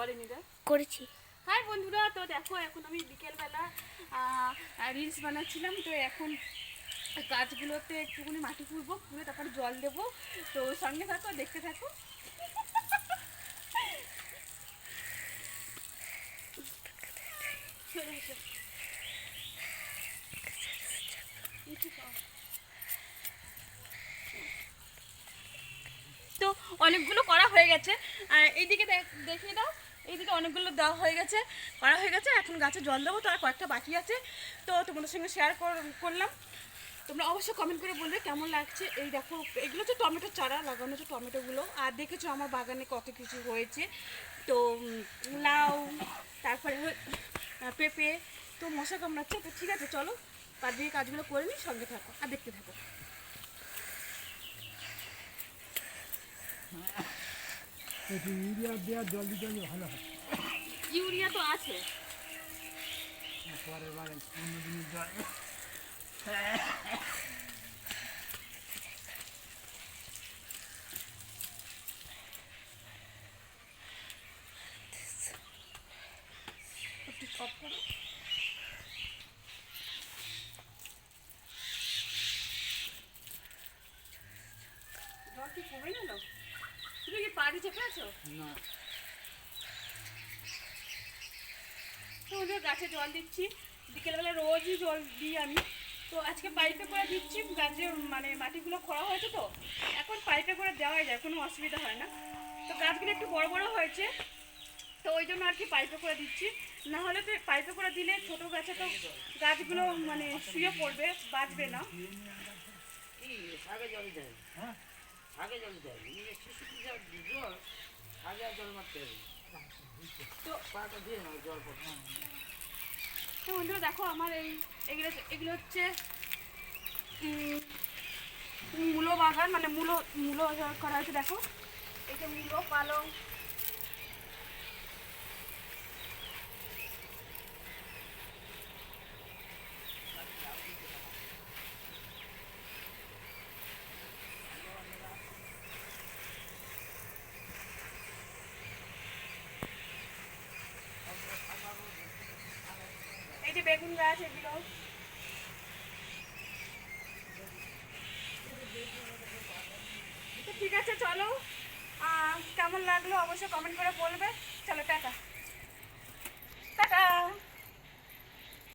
বলেনি রে? করেছি। হাই বন্ধুরা তো দেখো এখন আমি বিকেলবেলা রিলস বানাচ্ছিলাম তো এখন গাছগুলোতে একটুখানি মাটি খুঁড়বো খুঁড়ে তারপরে জল দেবো। তো সঙ্গে থাকো দেখতে থাকো। তো অনেকগুলো করা হয়ে গেছে। আর এইদিকে দেখ- অনেকগুলো দেওয়া হয়ে গেছে, করা হয়ে গেছে, এখন গাছে জল দেবো, তো আর কয়েকটা বাকি আছে। তো তোমাদের সঙ্গে শেয়ার করলাম। তোমরা অবশ্যই কমেন্ট করে বলবে কেমন লাগছে। এই দেখো, এগুলো হচ্ছে টমেটো চারা, লাগানো হচ্ছে টমেটোগুলো। আর দেখেছ আমার বাগানে কত কিছু হয়েছে। তো লাউ, তারপরে পেঁপে, তো মশা কামড়াচ্ছে। তো ঠিক আছে, চলো, বাদ দিয়ে কাজগুলো করে নিই, সঙ্গে থাকো, আর দেখতে থাকো। একটু ইউরিয়া দেওয়ার জল দিতে ভালো হয়। ইউরিয়া তো আছে। পরের বারে অন্য দিনের জল জল কি কমে গেল? তুমি কি পাড়ি চেপে আছো? না তো গাছে জল দিচ্ছি। বিকেলবেলা রোজই জল দিই আমি। তো আজকে পাইপে করে দিচ্ছি, গাছে মানে মাটিগুলো খোঁড়া হয়েছে তো। এখন পাইপে করে দেওয়াই যায়, কোনো অসুবিধা হয় না। তো গাছগুলো একটু বড় বড় হয়েছে। তো ওই জন্য আর কি পাইপে করে দিচ্ছি। না হলে তো পাইপে করে দিলে ছোট গাছে তো গাছগুলো মানে শুয়ে পড়বে, বাঁচবে না। আগে জল দেয়। হ্যাঁ? আগে দেয়। শিশু জল আগে জল মারতে হবে পড়ছে তো বন্ধুরা দেখো আমার এই এগুলো এগুলো হচ্ছে মূলো বাগান মানে মূলো মূলো করা হয়েছে, দেখো। এই মূলো পালং এই বেগুন গাছ, এগুলো। ঠিক আছে, চলো। কেমন লাগল অবশ্যই কমেন্ট করে বলবে। চলো, টাটা। টাটা।